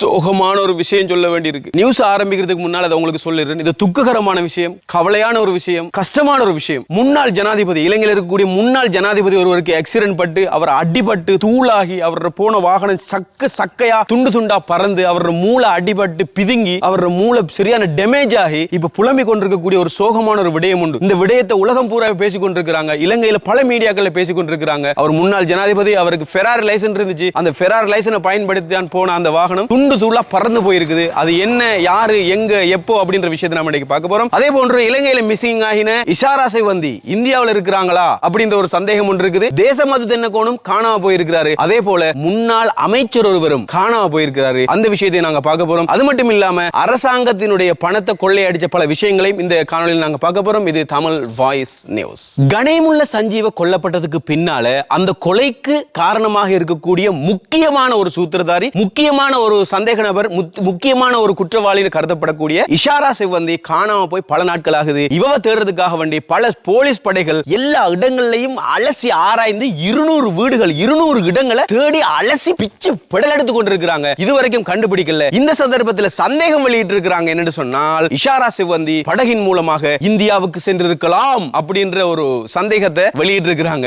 சோகமான ஒரு விஷயம் சொல்ல வேண்டியிருக்கு. நியூஸ் ஆரம்பிக்கிறதுக்கு முன்னால் அதை உங்களுக்கு சொல்லிடுறேன். இது துக்ககரமான விஷயம் கவலையான ஒரு விஷயம் கஷ்டமான ஒரு விஷயம். முன்னாள் ஜனாதிபதி இலங்கையில் இருக்கக்கூடிய முன்னாள் ஜனாதிபதி ஒருவருக்கு ஆக்சிடென்ட் பட்டு அவர் அடிபட்டு தூளாகி அவரோட போன வாகனம் சக்கு சக்கையா துண்டு துண்டா பறந்து அவரோட மூளை அடிபட்டு பிதுங்கி அவரோட மூளை சரியான டேமேஜ் ஆகி இப்ப புலம்பிக் கொண்டிருக்கக்கூடிய ஒரு சோகமான ஒரு விடயம் உண்டு. இந்த விடயத்தை உலகம் பூரா பேசிக் கொண்டிருக்கிறாங்க. இலங்கையில பல மீடியாக்கள் பேசிக் கொண்டிருக்கிறாங்க. அவர் முன்னாள் ஜனாதிபதி அவருக்கு ஃபெராரி லைசன்ஸ் இருந்துச்சு. அந்த ஃபெராரி லைசனை பயன்படுத்தி தான் போன அந்த வாகனம். துண்டு துண்டு தூளா பறந்து போயிருக்குது. அது என்ன யாரு எங்க எப்போ அப்படின்ற விஷயத்தை நம்ம இன்னைக்கு பார்க்க போறோம். அதே போன்று இலங்கையில மிஸ்ஸிங் ஆகின இஷாரா வந்தி இந்தியாவில் இருக்கிறாங்களா அப்படின்ற ஒரு சந்தேகம் ஒன்று இருக்குது. தேச மது தென்னக்கோணும் காணாம போயிருக்கிறாரு. அதே போல முன்னாள் அமைச்சர் ஒருவரும் காணாம போயிருக்கிறாரு. அந்த விஷயத்தை நாங்க பார்க்க போறோம். அது மட்டும் இல்லாம அரசாங்கத்தினுடைய பணத்தை கொள்ளையடிச்ச பல விஷயங்களையும் இந்த காணொலியில் நாங்க பார்க்க போறோம். இது தமிழ் வாய்ஸ் நியூஸ் கணேமுள்ள சஞ்சீவ கொல்லப்பட்டதுக்கு பின்னால அந்த கொலைக்கு காரணமாக இருக்கக்கூடிய முக்கியமான ஒரு சூத்திரதாரி முக்கியமான ஒரு சந்தேக நபர் முத்- முக்கியமான ஒரு குற்றவாளின்னு கருதப்படக்கூடிய இஷாரா சிவந்தி காணாம போய் பல நாட்கள் ஆகுது இவவ தேடுறதுக்காக வேண்டி பல போலீஸ் படைகள் எல்லா இடங்கள்லயும் அலசி ஆராய்ந்து இருநூறு வீடுகள் இருநூறு இடங்களை தேடி அலசி பிச்சு பிடல் எடுத்து கொண்டிருக்கிறாங்க. இதுவரைக்கும் கண்டுபிடிக்கல. இந்த சந்தர்ப்பத்தில் சந்தேகம் வெளியிட்டு இருக்கிறாங்க என்னன்னு சொன்னால் இஷாரா சிவந்தி படகின் மூலமாக இந்தியாவுக்கு சென்றிருக்கலாம் அப்படின்ற ஒரு சந்தேகத்தை வெளியிட்டு இருக்கிறாங்க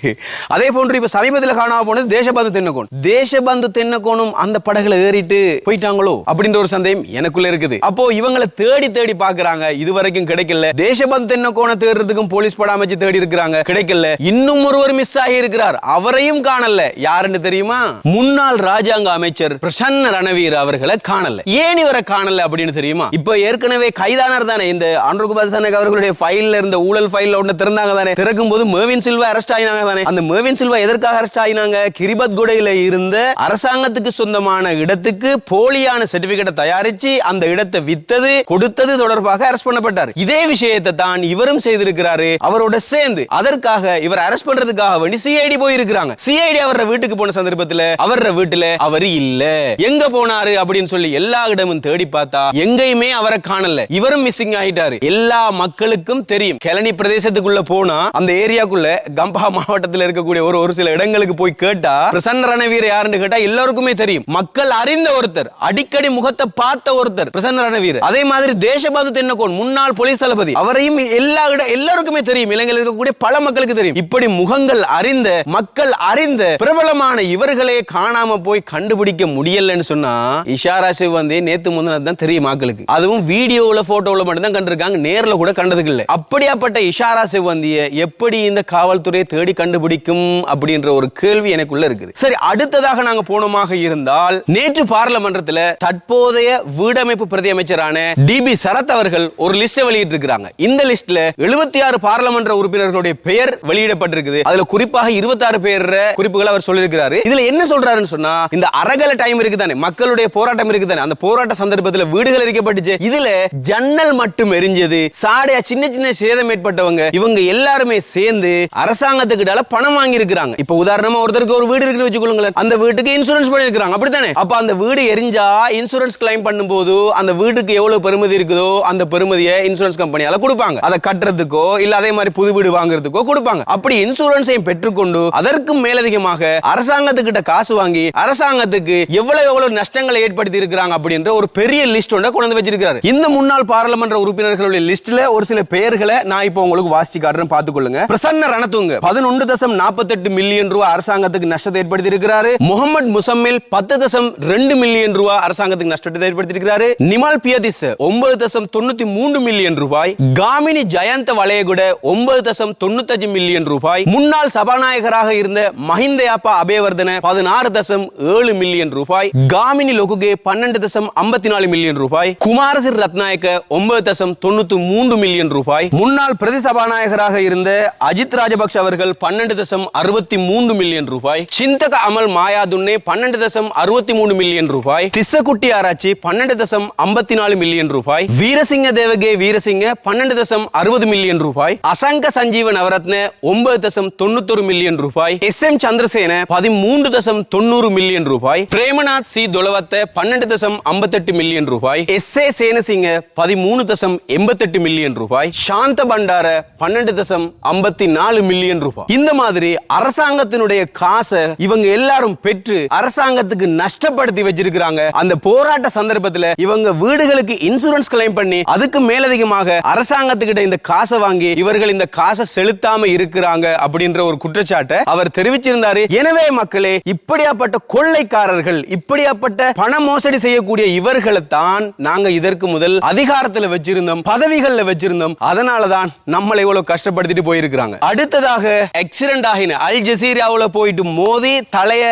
அதே போன்று இப்ப சமீபத்தில் காணாம போனது தேசபந்து தென்னகோன். தேசபந்து தென்னகோனும் அந்த படகுல ஏறிட்டு போயிட்டாங்களோ அப்படின்ற ஒரு சந்தேகம் எனக்குள்ள இருக்குது. அப்போ இவங்களை தேடி தேடி பாக்குறாங்க. இது வரைக்கும் கிடைக்கல. தேசபந்த் என்ன கோண தேடுறதுக்கும் போலீஸ் படம் அமைச்சு தேடி இருக்கிறாங்க. கிடைக்கல. இன்னும் ஒருவர் மிஸ் ஆகி இருக்கிறார். அவரையும் காணல. யாருன்னு தெரியுமா? முன்னாள் ராஜாங்க அமைச்சர் பிரசன்ன ரணவீர் அவர்களை காணல. ஏன் இவரை காணல அப்படின்னு தெரியுமா? இப்ப ஏற்கனவே கைதானர் தானே. இந்த அன்ருகுபாத் சனக் அவர்களுடைய ஃபைல்ல இருந்த ஊழல் ஃபைல்ல ஒன்று திறந்தாங்க தானே. திறக்கும் போது மேவின் சில்வா அரெஸ்ட் ஆயினாங்க தானே. அந்த மேவின் சில்வா எதற்காக அரெஸ்ட் ஆயினாங்க? கிரிபத் குடையில இருந்த அரசாங்கத்துக்கு சொந்தமான இடத்துக்கு இடத்துக்கு போலியான சர்டிபிகேட்டை தயாரிச்சு அந்த இடத்தை வித்தது கொடுத்தது தொடர்பாக அரெஸ்ட் பண்ணப்பட்டார். இதே விஷயத்தை தான் இவரும் செய்திருக்கிறாரு அவரோட சேர்ந்து. அதற்காக இவர் அரெஸ்ட் பண்றதுக்காக வேண்டி சிஐடி போயிருக்கிறாங்க. சிஐடி அவர வீட்டுக்கு போன சந்தர்ப்பத்துல அவர வீட்டுல அவர் இல்ல. எங்க போனாரு அப்படின்னு சொல்லி எல்லா இடமும் தேடி பார்த்தா எங்கேயுமே அவரை காணல. இவரும் மிஸ்ஸிங் ஆயிட்டாரு. எல்லா மக்களுக்கும் தெரியும். கிளனி பிரதேசத்துக்குள்ள போனா அந்த ஏரியாக்குள்ள கம்பா மாவட்டத்தில் இருக்கக்கூடிய ஒரு ஒரு சில இடங்களுக்கு போய் கேட்டா பிரசன்ன ரணவீர் யாருன்னு கேட்டா எல்லாருக்குமே தெரியும். மக்கள் அறிந்து தெரிந்த ஒருத்தர் அடிக்கடி முகத்தை பார்த்த ஒருத்தர் பிரசன்ன ரணவீர் அதே மாதிரி தேசபாந்து தென்னகோன் முன்னாள் போலீஸ் தளபதி. அவரையும் எல்லா இட எல்லாருக்குமே தெரியும். இலங்கையில் இருக்கக்கூடிய பல மக்களுக்கு தெரியும். இப்படி முகங்கள் அறிந்த மக்கள் அறிந்த பிரபலமான இவர்களே காணாம போய் கண்டுபிடிக்க முடியலன்னு சொன்னா இஷாரா வந்து நேத்து முந்தினது தான் தெரியும் மக்களுக்கு அதுவும் வீடியோல போட்டோல மட்டும் தான் கண்டிருக்காங்க. நேர்ல கூட கண்டதுக்கு இல்லை அப்படியாப்பட்ட இஷாரா சிவந்திய எப்படி இந்த காவல்துறையை தேடி கண்டுபிடிக்கும் அப்படின்ற ஒரு கேள்வி எனக்குள்ள இருக்குது. சரி அடுத்ததாக நாங்க போனோமாக இருந்தால் நேற்று பாராளுமன்றத்தில் தற்போதைய வீடமைப்பு பிரதி அமைச்சரான டிபி சரத் அவர்கள் ஒரு லிஸ்ட் வெளியிட்டு இருக்காங்க இந்த லிஸ்ட்ல எழுபத்தி ஆறு பாராளுமன்ற உறுப்பினர்களுடைய பெயர் வெளியிடப்பட்டிருக்குது. அதுல குறிப்பாக இருபத்தாறு பேர் குறிப்புகள் அவர் சொல்லியிருக்கிறாரு. இதுல என்ன சொல்றாருன்னு சொன்னா இந்த அரகல டைம் இருக்குதானே மக்களுடைய போராட்டம் இருக்குதானே அந்த போராட்ட சந்தர்ப்பத்துல வீடுகள் எரிக்கப்பட்டுச்சு. இதுல ஜன்னல் மட்டும் எரிஞ்சது சாடையா சின்ன சின்ன சேதம் ஏற்பட்டவங்க இவங்க எல்லாருமே சேர்ந்து அரசாங்கத்துக்கிட்டால பணம் வாங்கி இருக்கிறாங்க இப்ப உதாரணமா ஒருத்தருக்கு ஒரு வீடு இருக்குன்னு வச்சுக்கொள்ளுங்களேன். அந்த வீட்டுக்கு இன்சூரன்ஸ் பண்ணிருக்காங்க அப்படித்தானே? அப்ப அந்த வீடு எரிஞ்சா இன்சூரன்ஸ் கிளைம் பண்ணும்போது அந்த வீட்டுக்கு எவ்வளவு பெருமதி இருக்குதோ அந்த பெருமதியை இன்சூரன்ஸ் கம்பெனியால கொடுப்பாங்க. அதை கட்டுறதுக்கோ இல்ல அதே மாதிரி புது வீடு வாங்குறதுக்கோ கொடுப்பாங்க. அப்படி இன்சூரன்ஸையும் பெற்றுக்கொண்டு அதற்கும் மேலதிகமாக அரசாங்கத்துக்கிட்ட காசு வாங்கி அரசாங்கத்துக்கு எவ்வளவு எவ்வளவு நஷ்டங்களை ஏற்படுத்தி இருக்கிறாங்க அப்படின்ற ஒரு பெரிய லிஸ்ட் ஒன்றை கொண்டு வச்சிருக்காரு இந்த முன்னாள் பாராளுமன்ற உறுப்பினர்களுடைய லிஸ்ட்ல ஒரு சில பெயர்களை நான் இப்போ உங்களுக்கு வாசிச்சு காட்டுறேன் பார்த்துக்கொள்ளுங்க. பிரசன்ன ரணத்துங்க பதினொன்று தசம் நாற்பத்தெட்டு மில்லியன் ரூபாய் அரசாங்கத்துக்கு நஷ்டத்தை ஏற்படுத்தி இருக்கிறாரு. முகமது முசம்மில் பத்து தசம் ரெண்டு ரெண்டு மில்லியன் ரூபாய் அரசாங்கத்துக்கு நஷ்டத்தை ஏற்படுத்தி நிமால் பியதிஸ் ஒன்பது தசம் தொண்ணூத்தி மூன்று மில்லியன் ரூபாய். காமினி ஜயந்த வளையகுட ஒன்பது தசம் தொண்ணூத்தஞ்சு மில்லியன் ரூபாய். முன்னாள் சபாநாயகராக இருந்த மஹிந்தயாப்பா அபேவர்தன பதினாறு தசம் ஏழு மில்லியன் ரூபாய். காமினி லொகுகே பன்னெண்டு தசம் ஐம்பத்தி நாலு மில்லியன் ரூபாய். குமாரசிர் ரத்நாயக்க ஒன்பது தசம் தொண்ணூத்தி மூன்று மில்லியன் ரூபாய். முன்னாள் பிரதி சபாநாயகராக இருந்த அஜித் ராஜபக்ஷ அவர்கள் பன்னெண்டு தசம் அறுபத்தி மூன்று மில்லியன் ரூபாய். சிந்தக அமல் மாயாதுன்னே பன்னெண்டு தசம் அறுபத்தி மூணு மில்லியன் மில்லியன் ரூபாய். திசக்குட்டி ஆராய்ச்சி பன்னெண்டு தசம் ஐம்பத்தி நாலு மில்லியன் ரூபாய். வீரசிங்க தேவகே வீரசிங்க பன்னெண்டு தசம் அறுபது மில்லியன் ரூபாய். அசங்க சஞ்சீவ நவரத்ன ஒன்பது தசம் தொண்ணூத்தொரு மில்லியன் ரூபாய். எஸ் எம் சந்திரசேன பதிமூன்று தசம் தொண்ணூறு மில்லியன் ரூபாய். பிரேமநாத் சி தொலவத்த பன்னெண்டு தசம் ஐம்பத்தெட்டு மில்லியன் ரூபாய். எஸ் ஏ சேனசிங்க பதிமூணு தசம் எண்பத்தெட்டு மில்லியன் ரூபாய். சாந்த பண்டார பன்னெண்டு தசம் ஐம்பத்தி நாலு மில்லியன் ரூபாய். இந்த மாதிரி அரசாங்கத்தினுடைய காசை இவங்க எல்லாரும் பெற்று அரசாங்கத்துக்கு நஷ்டப்படுத்தி வச்சிருக்காங்க அந்த போராட்ட சந்தர்ப்பத்துல இவங்க வீடுகளுக்கு இன்சூரன்ஸ் கிளைம் பண்ணி அதுக்கு மேலதிகமாக அரசாங்கத்துக்கிட்ட இந்த காசை வாங்கி இவர்கள் இந்த காசை செலுத்தாம இருக்கிறாங்க அப்படின்ற ஒரு குற்றச்சாட்டை அவர் தெரிவிச்சிருந்தாரு. எனவே மக்களே இப்படியாப்பட்ட கொள்ளைக்காரர்கள் இப்படியாப்பட்ட பண மோசடி செய்யக்கூடிய இவர்களை தான் நாங்க இதற்கு முதல் அதிகாரத்துல வச்சிருந்தோம் பதவிகள்ல வச்சிருந்தோம். அதனாலதான் நம்மளை இவ்வளவு கஷ்டப்படுத்திட்டு போயிருக்கிறாங்க. அடுத்ததாக ஆக்சிடென்ட் ஆகின அல் ஜசீராவுல போயிட்டு மோதி தலைய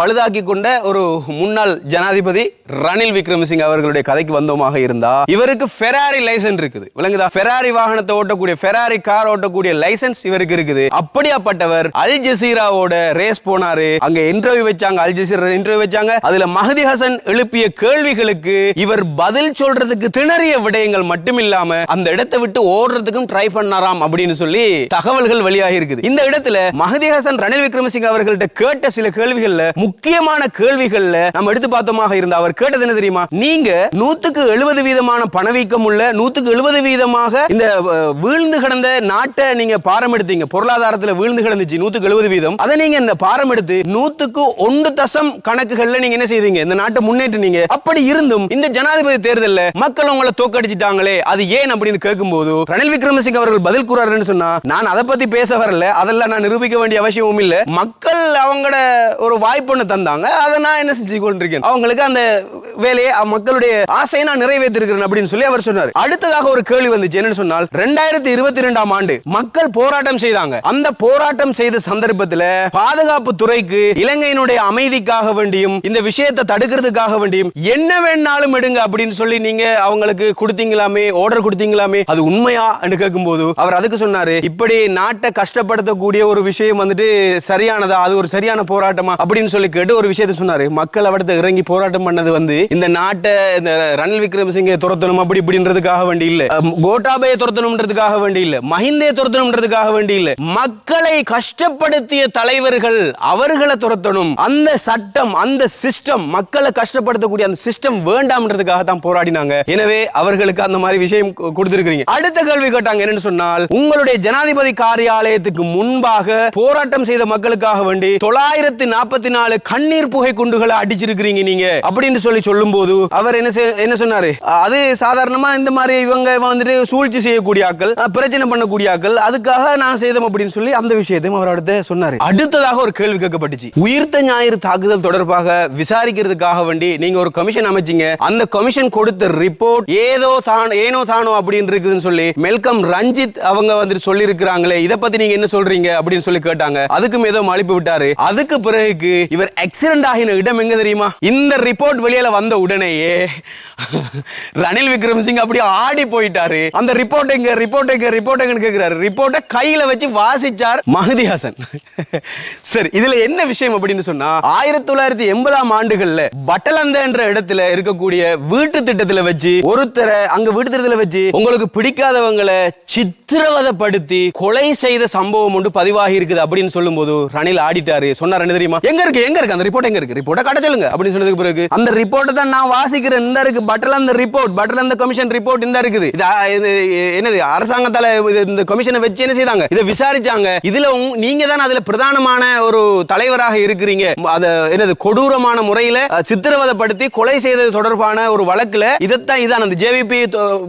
பழுதாக்கி கொண்ட ஒரு முன்னாள் முன்னாள் ஜனாதிபதி ரணில் விக்ரமசிங்க அவர்களுடைய கதைக்கு வந்தோமாக இருந்தா இவருக்கு ஃபெராரி லைசன்ஸ் இருக்குது. விளங்குதா? ஃபெராரி வாகனத்தை ஓட்டக்கூடிய ஃபெராரி கார் ஓட்டக்கூடிய லைசன்ஸ் இவருக்கு இருக்குது. அப்படியாப்பட்டவர் அல் ஜசீராவோட ரேஸ் போனாரு. அங்க இன்டர்வியூ வச்சாங்க அல் ஜசீரா இன்டர்வியூ வச்சாங்க. அதுல மஹதி ஹசன் எழுப்பிய கேள்விகளுக்கு இவர் பதில் சொல்றதுக்கு திணறிய விடயங்கள் மட்டும் இல்லாம அந்த இடத்தை விட்டு ஓடுறதுக்கும் ட்ரை பண்ணாராம் அப்படின்னு சொல்லி தகவல்கள் வெளியாகி இருக்குது. இந்த இடத்துல மஹதி ஹசன் ரணில் விக்ரமசிங்க அவர்கள்ட்ட கேட்ட சில கேள்விகள்ல முக்கியமான கேள்விகள்ல நம்ம எடுத்து பார்த்தோமாக இருந்த அவர் கேட்டது என்ன தெரியுமா? நீங்க நூத்துக்கு எழுபது வீதமான பணவீக்கம் உள்ள நூத்துக்கு எழுபது வீதமாக இந்த வீழ்ந்து கிடந்த நாட்டை நீங்க பாரம் எடுத்தீங்க. பொருளாதாரத்துல வீழ்ந்து கிடந்துச்சு நூத்துக்கு எழுபது வீதம். அதை நீங்க இந்த பாரம் எடுத்து நூத்துக்கு ஒன்று தசம் கணக்குகள்ல நீங்க என்ன செய்தீங்க? இந்த நாட்டை முன்னேற்றினீங்க. அப்படி இருந்தும் இந்த ஜனாதிபதி தேர்தலில் மக்கள் உங்களை தோக்கடிச்சிட்டாங்களே அது ஏன் அப்படின்னு கேட்கும்போது ரணில் விக்ரமசிங்க அவர்கள் பதில் கூறாருன்னு சொன்னா நான் அதை பத்தி பேச வரல அதெல்லாம் நான் நிரூபிக்க வேண்டிய அவசியமும் இல்லை. மக்கள் அவங்களோட ஒரு வாய்ப்பு ஒன்று தந்தாங்க. அதை நான் என்ன செஞ்சு கொண்டிருக்கேன் இருக்கேன் அவங்களுக்கு அந்த வேலையை மக்களுடைய ஆசையை நான் நிறைவேற்றிருக்கிறேன் அப்படின்னு சொல்லி அவர் சொன்னார். அடுத்ததாக ஒரு கேள்வி வந்துச்சு. என்னன்னு சொன்னால் ரெண்டாயிரத்தி இருபத்தி ரெண்டாம் ஆண்டு மக்கள் போராட்டம் செய்தாங்க. அந்த போராட்டம் செய்த சந்தர்ப்பத்தில் பாதுகாப்பு துறைக்கு இலங்கையினுடைய அமைதிக்காக வேண்டியும் இந்த விஷயத்தை தடுக்கிறதுக்காக வேண்டியும் என்ன வேணாலும் எடுங்க அப்படின்னு சொல்லி நீங்க அவங்களுக்கு கொடுத்தீங்களாமே ஆர்டர் கொடுத்தீங்களாமே அது உண்மையா கேட்கும் போது அவர் அதுக்கு சொன்னாரு இப்படி நாட்டை கஷ்டப்படுத்தக்கூடிய ஒரு விஷயம் வந்துட்டு சரியானதா அது ஒரு சரியான போராட்டமா அப்படின்னு சொல்லி கேட்டு ஒரு விஷயத்த சொன்னாரு. மக்கள் அவடத்தை இறங்கி போராட்டம் பண்ணது வந்து இந்த நாட்டை இந்த ரணில் விக்ரமசிங்கே துரத்தணும் அப்படி இப்படின்றதுக்காக வேண்டி இல்ல. கோட்டாபய துரத்தணும்ன்றதுக்காக வேண்டி இல்ல. மஹிந்தே துரத்தணும்ன்றதுக்காக வேண்டி இல்ல. மக்களை கஷ்டப்படுத்திய தலைவர்கள் அவர்களை துரத்தணும். அந்த சட்டம் அந்த சிஸ்டம் மக்களை கஷ்டப்படுத்தக்கூடிய அந்த சிஸ்டம் வேண்டாம்ன்றதுக்காக தான் போராடினாங்க. எனவே அவர்களுக்கு அந்த மாதிரி விஷயம் கொடுத்திருக்கிறீங்க. அடுத்த கேள்வி கேட்டாங்க என்னன்னு சொன்னால் உங்களுடைய ஜனாதிபதி காரியாலயத்துக்கு முன்பாக போராட்டம் செய்த மக்களுக்காக வேண்டி தொள்ளாயிரத்தி நாற்பத்தி நாலு கண்ணீர் புகை குண்டுகளை இருக்கிறீங்க நீங்க? அப்படின்னு சொல்லி சொல்லும் போது அவர் என்ன என்ன சொன்னாரு? அது சாதாரணமா இந்த மாதிரி இவங்க வந்துட்டு சூழ்ச்சி செய்யக்கூடிய ஆக்கள் பிரச்சனை பண்ணக்கூடிய ஆட்கள் அதுக்காக நான் செய்தோம் அப்படின்னு சொல்லி அந்த விஷயத்தையும் அவர் அடுத்த சொன்னாரு. அடுத்ததாக ஒரு கேள்வி கேட்கப்பட்டுச்சு. உயிர்த்த ஞாயிறு தாக்குதல் தொடர்பாக விசாரிக்கிறதுக்காக வேண்டி நீங்க ஒரு கமிஷன் அமைச்சீங்க. அந்த கமிஷன் கொடுத்த ரிப்போர்ட் ஏதோ தான் ஏனோ தானோ அப்படின்னு இருக்குதுன்னு சொல்லி மெல்கம் ரஞ்சித் அவங்க வந்துட்டு சொல்லி இருக்கிறாங்களே இதை பத்தி நீங்க என்ன சொல்றீங்க? அப்படின்னு சொல்லி கேட்டாங்க. அதுக்கும் ஏதோ அழைப்பு விட்டாரு. அதுக்கு பிறகு இவர் ஆக்சிடென்ட் ஆகின இடம் எங்க தெரியுமா? இந்த ரிப்போர்ட் வெளியில வந்த உடனேயே ரணில் விக்ரமசிங் அப்படியே ஆடி போயிட்டாரு. அந்த ரிப்போர்ட் எங்க ரிப்போர்ட் எங்க ரிப்போர்ட் எங்கன்னு கேக்குறாரு. ரிப்போர்ட்டை கையில வச்சு வாசிச்சார் மஹதி ஹசன். சரி இதுல என்ன விஷயம் அப்படின்னு சொன்னா ஆயிரத்தி தொள்ளாயிரத்தி எண்பதாம் ஆண்டுகள்ல பட்டலந்த என்ற இடத்துல இருக்கக்கூடிய வீட்டு திட்டத்துல வச்சு ஒருத்தரை அங்க வீட்டு திட்டத்துல வச்சு உங்களுக்கு பிடிக்காதவங்களை சித்திரவதைப்படுத்தி கொலை செய்த சம்பவம் ஒன்று பதிவாகி இருக்குது அப்படின்னு சொல்லும்போது ரணில் ஆடிட்டாரு. சொன்னார் என்ன தெரியுமா? எங்க இருக்கு எங்க இருக்கு? அந்த ரிப்போர்ட் எங்க இருக்கு? ரிப்போர்ட்டை காட்ட சொல்லுங்க. அப்படின்னு சொன்னதுக்கு பிறகு அந்த ரிப்போர்ட்டை தான் நான் வாசிக்கிறேன். இந்த இருக்கு பட்டல் அந்த ரிப்போர்ட் பட்டல் அந்த கமிஷன் ரிப்போர்ட் இந்த இருக்குது. இது, என்னது அரசாங்கத்தால இந்த கமிஷனை வச்சு என்ன செய்தாங்க? இதை விசாரிச்சாங்க. இதுல நீங்க தான் அதுல பிரதானமான ஒரு தலைவராக இருக்கிறீங்க. அத என்னது கொடூரமான முறையில சித்திரவதப்படுத்தி சித்திரவதைப்படுத்தி கொலை செய்தது தொடர்பான ஒரு வழக்குல இதைத்தான் இதான் அந்த ஜேவிபி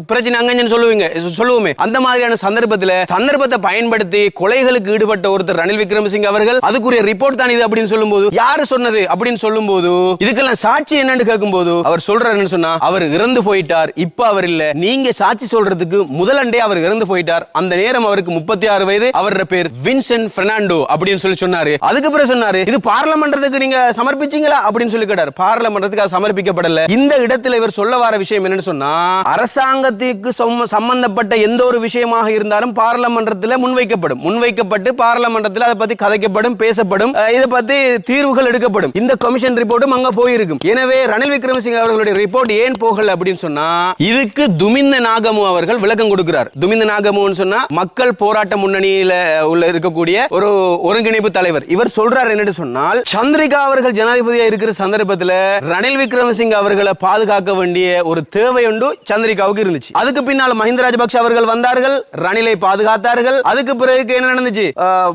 பிரச்சனை அங்கன்னு சொல்லுவீங்க. சொல்லுவோமே. அந்த மாதிரியான சந்தர்ப்பத்துல சந்தர்ப்பத்தை பயன்படுத்தி கொலைகளுக்கு ஈடுபட்ட ஒருத்தர் ரணில் விக்ரமசிங்க அவர்கள் அதுக்குரிய ரிப்போர்ட் தான் இது அப்படின்னு சொல்லும்போது யாரு சொன்னது அப்படின்னு சொல்லும்போது இதுக்கெல்லாம் சாட்சி என்னன்னு கேட்கும்போது அவர் சொல்றாருன்னு சொன்னா அவர் இறந்து போயிட்டார் இப்ப அவர் இல்ல. நீங்க சாட்சி சொல்றதுக்கு முதலண்டே அவர் இறந்து போயிட்டார். அந்த நேரம் அவருக்கு முப்பத்தி ஆறு வயது. அவரோட பேர் வின்சென்ட் பெர்னாண்டோ அப்படின்னு சொல்லி சொன்னாரு. அதுக்கு பிறகு சொன்னாரு இது பார்லமெண்டத்துக்கு நீங்க சமர்ப்பிச்சீங்களா? அப்படின்னு சொல்லி கேட்டார். பாராளுமன்றத்துக்கு அது சமர்ப்பிக்கப்படல. இந்த இடத்துல இவர் சொல்ல வர விஷயம் என்னன்னு சொன்னா அரசாங்கத்துக்கு சம்ம- சம்பந்தப்பட்ட எந்த ஒரு விஷயமாக இருந்தாலும் பாராளுமன்றத்தில் முன்வைக்கப்படும். முன்வைக்கப்பட்டு பாராளுமன்றத்தில் அதை பத்தி கதைக்கப்படும் பேசப்படும் இதை பத்தி தீர்வுகள் எடுக்கப்படும். இந்த கமிஷன் ரிப்போர்ட்டும் அங்க போயிருக்கும். எனவே ரணில் விக்ரமசிங்க அவர்களுடைய ரிப்போர்ட் ஏன் போகல அப்படின்னு சொன்னா இதுக்கு துமிந்த நாகமு அவர்கள் விளக்கம் கொடுக்கிறார். துமிந்த நாகமுன்னு சொன்னா மக்கள் போராட்ட முன்னணியில உள்ள இருக்கக்கூடிய ஒரு ஒருங்கிணைப்பு தலைவர். இவர் சொல்றார் என்னன்னு சொன்னால் சந்திரிகா அவர்கள் ஜனாதிபதியா இருக்கிற சந்தர்ப்பத்துல ரணில் விக்ரமசிங்க அவர்களை பாதுகாக்க வேண்டிய ஒரு தேவை உண்டு சந்திரிகாவுக்கு இருந்துச்சு. அதுக்கு பின்னால் மஹிந்த ராஜபக்ஷ அவர்கள் வந்தார்கள் ரணிலை பாதுகாத்தார்கள். அதுக்கு பிறகு என்ன நடந்துச்சு?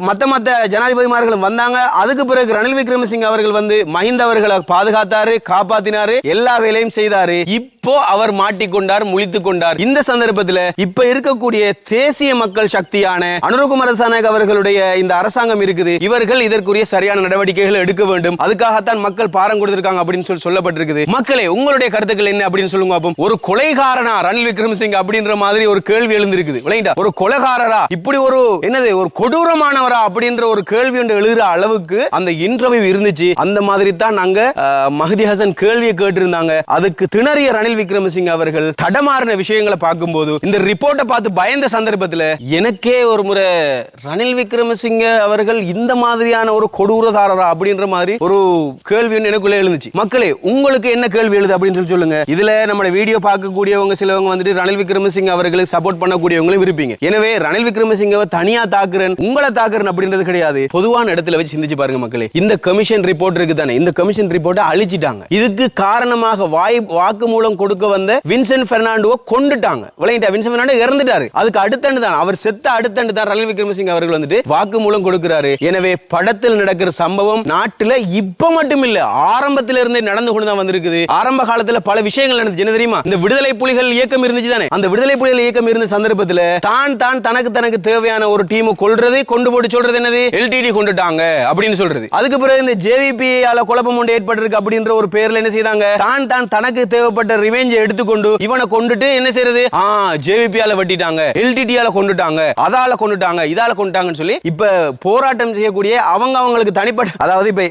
மத்த மத்த ஜனாதிபதிமார்களும் வந்தாங்க. அதுக்கு பிறகு ரணில் விக்ரமசிங்க அவர்கள் வந்து மஹிந்த அவர்களை பாதுகாத்தாரு காப்பாத்தினாரு எல்லா வேலையும் செய்தாரு. இப்போ அவர் மாட்டிக்கொண்டார் முழித்துக் கொண்டார். இந்த சந்தர்ப்பத்துல இப்ப இருக்கக்கூடிய தேசிய மக்கள் சக்தியான அனுரகுமார சானக் அவர்களுடைய இந்த அரசாங்கம் இருக்குது. இவர்கள் இதற்குரிய சரியான நடவடிக்கைகள் எடுக்க வேண்டும். அதுக்காகத்தான் மக்கள் பாரம் கொடுத்திருக்காங்க அப்படின்னு சொல்லி சொல்லப்பட்டிருக்குது. மக்களே உங்களுடைய கருத்துக்கள் என்ன அப்படின்னு சொல்லுங்க அப்போ ஒரு கொலைகாரனா ரணில் விக்ரமசிங் அப்படின்ற மாதிரி ஒரு கேள்வி எழுந்திருக்குது. விளங்கிட்டா? ஒரு கொலைகாரரா? இப்படி ஒரு என்னது ஒரு கொடூரமானவரா அப்படின்ற ஒரு கேள்வி ஒன்று எழுதுற அளவுக்கு அந்த இன்டர்வியூ இருந்துச்சு. அந்த மாதிரி தான் நாங்க மஹதி ஹசன் கேள்வியை கேட்டிருந்தாங்க. அதுக்கு திணறிய ரணில் விக்ரமசிங்க அவர்கள் தடமாறின விஷயங்களை பார்க்கும்போது இந்த ரிப்போர்ட்டை பார்த்து பயந்த சந்தர்ப்பத்தில் எனக்கே ஒரு முறை ரணில் விக்ரமசிங்க அவர்கள் இந்த மாதிரியான ஒரு கொடூரதாரரா? அப்படின்ற மாதிரி ஒரு கேள்வி எனக்குள்ளே எனக்குள்ள எழுந்துச்சு. மக்களே உங்களுக்கு என்ன கேள்வி எழுது அப்படின்னு சொல்லி சொல்லுங்க. இதுல நம்ம வீடியோ பார்க்கக்கூடியவங்க சிலவங்க வந்துட்டு ரணில் விக்ரமசிங்க அவர்களுக்கு சப்போர்ட் பண்ணக்கூடியவங்களும் இருப்பீங்க எனவே ரணில் விக்ரமசிங்கவை தனியா தாக்குறேன் உங்களை தாக்குறேன் அப்படின்றது கிடையாது. பொதுவான இடத்துல வச்சு சிந்திச்சு பாருங்க மக்களே. இந்த கமிஷன் ரிப்போர்ட் இருக்கு தானே இந்த கமிஷன் ரிப்போர்ட் அழிச்சிட்டாங்க. இதுக்கு காரணமாக வாய் வாக்கு மூலம் கொடுக்க வந்த வின்சென்ட் பெர்னாண்டோவை கொண்டுட்டாங்க. விளையாட்டா வின்சென்ட் பெர்னாண்டோ இறந்துட்டாரு. அதுக்கு அடுத்தண்டு தான் அவர் செத்த அடுத்தண்டு தான் ரணில் விக்ரமசிங்க அவர்கள் வந்துட்டு வாக்கு மூலம் கொடுக்கிறாரு. எனவே படத்தில் நடக்கிற சம்பவம் நாட்டுல இப்ப மட்டும் இல்ல ஆரம்பத்தில இருந்தே நடந்து கொண்டு தான் வந்திருக்குது. ஆரம்ப காலத்துல பல விஷயங்கள் நடந்துச்சு என்ன தெரியுமா? இந்த விடுதலை புலிகள் இயக்கம் இருந்துச்சு தானே? அந்த விடுதலை புலிகள் இயக்கம் இருந்த சந்தர்ப்பத்துல தான் தான் தனக்கு தனக்கு தேவையான ஒரு டீம் கொள்றது கொண்டு போட்டு சொல்றது என்னது? எல்டிடி கொண்டுட்டாங்க அப்படின்னு சொல்றது. அதுக்கு பிறகு இந்த ஜேவிபி ஆல குழப்பம் ஒன்று இருக்கு அப்படின்ற ஒரு பேர்ல என்ன செய்தாங்க தான் தான் தனக்கு தேவைப்பட்ட ரிவெஞ்சை எடுத்துக்கொண்டு இவனை கொண்டுட்டு என்ன செய்யறது ஆ ஜேவிபியால வெட்டிட்டாங்க. எல்டிடியால கொண்டுட்டாங்க. அதால கொண்டுட்டாங்க இதால கொண்டுட்டாங்கன்னு சொல்லி இப்ப போராட்டம் செய்யக்கூடிய அவங்க அவங்களுக்கு தனிப்பட்ட அதாவது இப்ப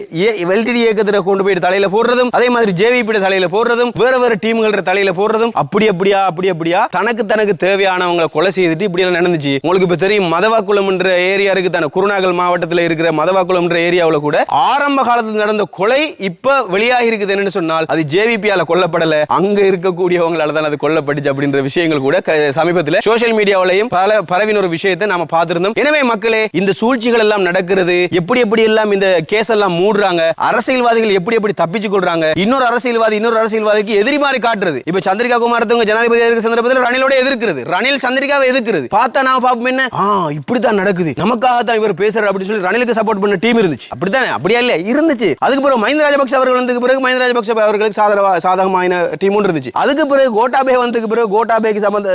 எல்டிடி இயக்கத்துல கொண்டு போய் தலையில போடுறதும் அதே மாதிரி ஜேவிபி தலையில போடுறதும் வேற வேற டீம்கள் தலையில போடுறதும் அப்படி அப்படியா அப்படி அப்படியா தனக்கு தனக்கு தேவையானவங்களை கொலை செய்துட்டு இப்படி எல்லாம் நடந்துச்சு. உங்களுக்கு இப்ப தெரியும் மதவாக்குளம் என்ற ஏரியா இருக்கு தானே. குருநாகல் மாவட்டத்தில் இருக்கிற மதவாக்குளம் என்ற ஏரியாவில் கூட ஆரம்ப காலத்தில் நடந்த கொலை இப்ப வெளியாகி இருக்குது என்னன்னு சொன்னால் அது ஜேவிபியால கொல்லப்படல. அங்க இருக்கக்கூடியவங்களால தான் அது கொல்லப்பட்டுச்சு அப்படின்ற விஷயங்கள் கூட சமீபத்தில் சோசியல் மீடியாவிலையும் பல பரவின ஒரு விஷயத்தை நாம பார்த்திருந்தோம். எனவே மக்களே இந்த சூழ்ச்சிகள் எல்லாம் நடக்கிறது எப்படி எப்படி எல்லாம் இந்த கேஸ் எல்லாம் மூடுறாங்க அரசியல்வாதிகள் எப்படி எப்படி தப்பிச்சு கொள்றாங்க இன்னொரு அரசியல்வாதி இன்னொரு அரசியல்வாதிக்கு எதிரி மாதிரி காட்டுறது. இப்ப சந்திரிகா குமாரத்தவங்க ஜனாதிபதி இருக்கிற சந்தர்ப்பத்தில் ரணிலோட எதிர்க்கிறது. ரணில் சந்திரிகாவை எதிர்க்கிறது. பார்த்தா நான் பாப்போம் என்ன? ஆ இப்படித்தான் நடக்குது. நமக்காக தான் இவர் பேசுறாரு அப்படின்னு சொல்லி ரணிலுக்கு சப்போர்ட் பண்ண டீம் இருந்துச்சு. அப்படித்தானே? அப்படியா இல்ல இருந்துச்சு. அதுக்கு பிறகு மஹிந்த ராஜபக்ஷ அவர்கள் வந்ததுக்கு பிறகு மஹிந்த ராஜபக்ச அவர்களுக்கு சாதகமா சாதகமான டீம் ஒன்று இருந்துச்சு. அதுக்கு பிறகு கோட்டாபே வந்ததுக்கு பிறகு கோட்டாபேக்கு சம்பந்த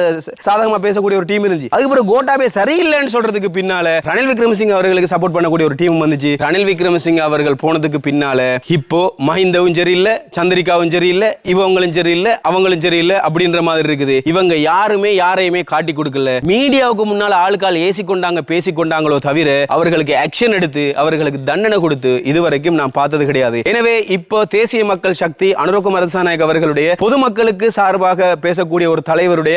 சாதகமா பேசக்கூடிய ஒரு டீம் இருந்துச்சு. அதுக்கு பிறகு கோட்டாபே சரியில்லைன்னு சொல்றதுக்கு பின்னால ரணில் விக்ரமசிங்க அவர்களுக்கு சப்போர்ட் பண்ணக்கூடிய ஒரு டீம் வந்துச்சு. ரணில் விக்ரமசிங்க அவர்கள் போனதுக்கு பின்னால இப்போ மஹிந்தவும் சரியில்லை சந்திரிகாவும் சரியில்லை இவங்களும் சரியில்லை அவங்களும் சரியில்லை அப்படின்ற மாதிரி இருக்குது. இவங்க யாருமே யாரையுமே காட்டி கொடுக்கல. மீடியாவுக்கு முன்னால ஆளுக்கால் ஏசி கொண்டாங்க பேசி கொண்டாங்களோ தவிர அவர்களுக்கு ஆக்ஷன் எடுத்து அவர்களுக்கு தண்டனை கொடுத்து இதுவரைக்கும் நான் பார்த்தது கிடையாது. எனவே இப்போ தேசிய மக்கள் சக்தி அனுரகுமார் அரசாநாயக் அவர்களுடைய பொதுமக்களுக்கு சார்பாக பேசக்கூடிய ஒரு தலைவருடைய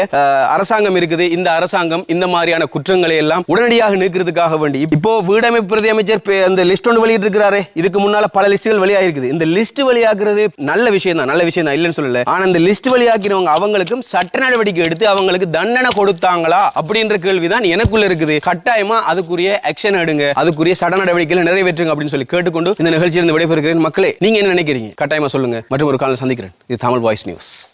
அரசாங்கம் இருக்குது. இந்த அரசாங்கம் இந்த மாதிரியான குற்றங்களை எல்லாம் உடனடியாக நீக்கிறதுக்காக வேண்டி இப்போ வீடமைப்பு பிரதி அமைச்சர் அந்த லிஸ்ட் ஒன்று வெளியிட்டு இருக்கிறாரு இதுக்கு முன்னால பல லிஸ்டுகள் வெளியாகிருக்குது இந்த லிஸ்ட் வெளியாகிறது நல்ல விஷயம் தான் நல்ல விஷயம் தான். இல்லைன்னு சொல்லல. ஆனா இந்த லிஸ்ட் வெளியாக்கினவங்க அவங்களுக்கும் சட்ட நடவடிக்கை எடுத்து அவங்களுக்கு தண்டனை கொடுத்தாங்களா அப்படின்ற கேள்விதான் எனக்குள்ள இருக்குது. கட்டாயமா அதுக்குரிய ஆக்ஷன் எடுங்க. அதுக்குரிய சட்ட நடவடிக்கைகளை நிறைவேற்றுங்க அப்படின்னு சொல்லி கேட்டுக்கொண்டு இந்த நிகழ்ச்சியிலிருந்து விடைபெறுகிறேன். மக்களே நீங்க என்ன நினைக்கிறீங்க. கட்டாயமா சொல்லுங்க. மற்றும் ஒரு காலம் சந்திக்கிறேன். இது தமிழ் வாய்ஸ் நியூஸ்